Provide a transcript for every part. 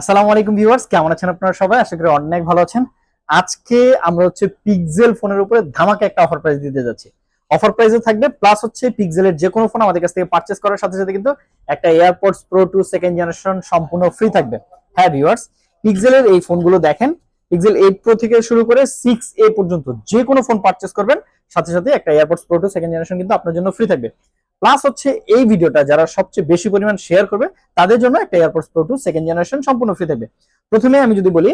আসসালামু আলাইকুম ভিউয়ার্স, কেমন আছেন আপনারা সবাই? আশা করি অনেক ভালো আছেন। আজকে আমরা হচ্ছে ফোনের উপরে একটা অফার প্রাইস দিতে যাচ্ছি। অফার প্রাইসে থাকবে প্লাস হচ্ছে যে কোনো ফোন আমাদের কাছ থেকে পারচেস করার সাথে সাথে কিন্তু একটা AirPods pro two second generation সম্পূর্ণ ফ্রি থাকবে। হ্যাঁ ভিউয়ার্স পিক্সেলের এই ফোনগুলো দেখেন। পিক্সেল এইট প্রো থেকে শুরু করে সিক্স এ পর্যন্ত যে কোনো ফোন পারচেস করবেন, সাথে সাথে একটা AirPods pro two second generation কিন্তু আপনার জন্য ফ্রি থাকবে। প্লাস হচ্ছে এই ভিডিওটা যারা সবচেয়ে বেশি পরিমাণ শেয়ার করবে, তাদের জন্য একটা AirPods pro two second generation সম্পূর্ণ ফ্রি থাকবে। প্রথমে আমি যদি বলি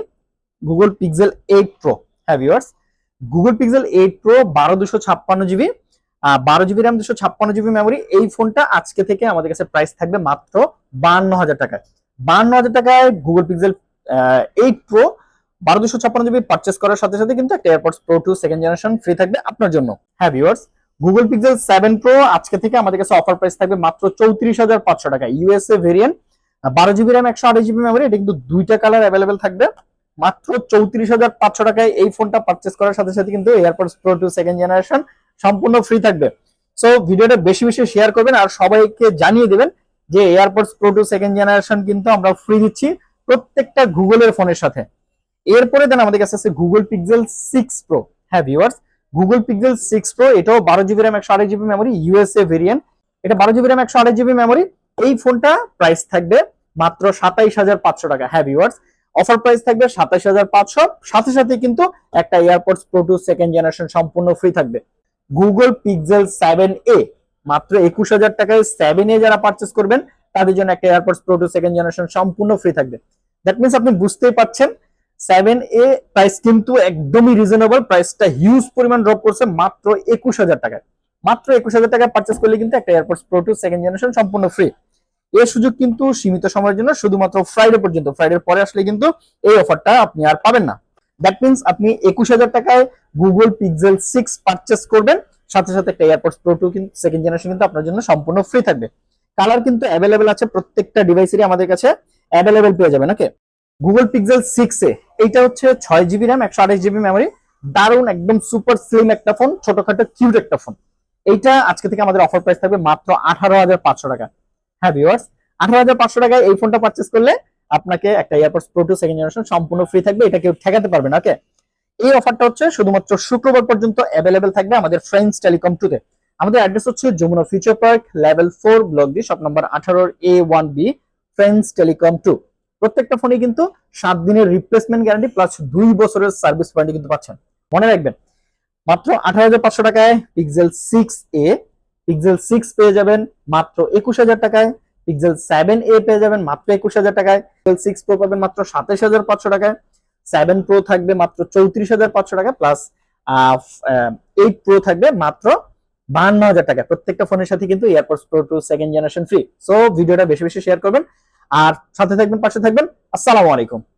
গুগল পিক্সেল এইট প্রো হ্যাঁ গুগল পিক্সেল এইট প্রো বারো দুশো ছাপ্পান্ন জিবি বারো জিবি র্যাম দুশো ছাপ্পান্ন জিবি মেমোরি এই ফোনটা আজকে থেকে আমাদের কাছে প্রাইস থাকবে মাত্র বান্ন হাজার টাকায়। বান্ন হাজার টাকায় গুগল পিক্সেল এইট প্রো বারো দুশো ছাপ্পান্ন জিবি পার্চেস করার সাথে সাথে কিন্তু একটা AirPods pro two second generation free থাকবে আপনার জন্য। হ্যাঁ গুগল পিক্সেল সেভেন প্রো আজকে থেকে আমাদের কাছে অফার প্রাইস থাকবে মাত্র চৌত্রিশ হাজার পাঁচশো টাকা। ইউএসএ ভেরিয়েন্ট বারো জিবি র্যাম একশো আঠাশ জিবি মেমোরি এটা কিন্তু দুইটা কালার অ্যাভেলেবেল থাকবে। মাত্র চৌত্রিশ হাজার পাঁচশো টাকায় এই ফোনটা পারচেস করার সাথে সাথে কিন্তু AirPods pro two second generation সম্পূর্ণ ফ্রি থাকবে। সো ভিডিওটা বেশি বেশি শেয়ার করবেন আর সবাইকে জানিয়ে দেবেন যে AirPods pro two second generation কিন্তু আমরা ফ্রি দিচ্ছি প্রত্যেকটা গুগলের ফোনের সাথে। এরপরে দেন আমাদের কাছে আছে গুগল পিক্সেল সিক্স প্রো হ্যাঁ viewers Google Pixel six pro এটাও বারো জিবি র্যাম একশো আঠাশ জিবি মেমোরি ইউএসএ ভেরিয়েন্ট এটা বারো জিবি র্যাম একশো আঠাশ জিবি মেমোরি এই ফোনটা প্রাইস থাকবে মাত্র সাতাইশ হাজার পাঁচশো টাকা। হ্যাঁ ভিউয়ার্স অফার প্রাইস থাকবে সাতাইশ হাজার পাঁচশো। সাথে সাথে কিন্তু একটা AirPods pro two second generation সম্পূর্ণ ফ্রি থাকবে। গুগল পিক্সেল সেভেন এ মাত্র একুশ হাজার টাকায় সেভেন এ যারা পারচেস করবেন, তাদের জন্য একটা AirPods pro two second generation সম্পূর্ণ ফ্রি থাকবে। দ্যাট মিনস আপনি বুঝতেই পারছেন সেভেন এ প্রাইস কিন্তু একদমই রিজনেবল প্রাইসটা হিউজ পরিমাণ ড্রপ করছে মাত্র একুশ হাজার টাকায়। মাত্র একুশ হাজার টাকায় পারচেস করলে কিন্তু একটা AirPods pro two second generation সম্পূর্ণ ফ্রি এই সুযোগ কিন্তু সীমিত সময়ের জন্য শুধুমাত্র ফ্রাইডে পর্যন্ত। ফ্রাইডের পরে আসলে কিন্তু এই অফারটা আপনি আর পাবেন না। দ্যাট মিনস আপনি একুশ হাজার টাকায় গুগল পিক্সেল সিক্স পারচেস করবেন। সাথে সাথে একটা AirPods pro two second generation কিন্তু আপনার জন্য সম্পূর্ণ ফ্রি থাকবে। কালার কিন্তু অ্যাভেলেবেল আছে প্রত্যেকটা ডিভাইসেরই আমাদের কাছে অ্যাভেলেবেল পেয়ে যাবেন okay Google Pixel six a, এইটা হচ্ছে ছয় জিবি র্যাম একশো আঠাশ জিবি মেমোরি দারুণ, একদম সুপার স্লিম একটা ফোন ছোটখাটো কিউট একটা ফোন এইটা আজকে থেকে আমাদের অফার প্রাইস থাকবে মাত্র আঠারো হাজার পাঁচশো টাকা। হ্যাঁ ভিউয়ার্স আঠারো হাজার পাঁচশো টাকায় এই ফোনটা পারচেস করলে আপনাকে একটা AirPods pro two second generation সম্পূর্ণ ফ্রি থাকবে, এটা কেউ ঠেকাতে পারবে না ওকে এই অফারটা হচ্ছে শুধুমাত্র শুক্রবার পর্যন্ত অ্যাভেলেবেল থাকবে আমাদের ফ্রেন্ডস টেলিকম টুতে আমাদের অ্যাড্রেস হচ্ছে Jamuna Future Park level four block D shop number আঠারোর A one B Friends Telecom two প্রত্যেকটা ফোনে কিন্তু সাত দিনের রিপ্লেসমেন্ট গ্যারান্টি প্লাস দুই বছরের সার্ভিস ওয়ারেন্টি কিন্তু পাচ্ছেন। মনে রাখবেন, মাত্র আঠারো টাকায় Pixel six a Pixel six পেয়ে যাবেন মাত্র একুশ হাজার টাকায় পিক্সেল সেভেন এ পেয়ে যাবেন মাত্র একুশ হাজার টাকায় পিক্সেল সিক্স প্রো পাবেন মাত্র সাতাশ হাজার পাঁচশো টাকায় সেভেন প্রো থাকবে মাত্র চৌত্রিশ হাজার পাঁচশো টাকা প্লাস এইট প্রো থাকবে মাত্র বাহান্ন হাজার টাকা প্রত্যেকটা ফোনের সাথে কিন্তু AirPods pro two second generation free so ভিডিওটা বেশি বেশি শেয়ার করবেন। আর সাথে থাকবেন পাশে থাকবেন। আসসালামু আলাইকুম।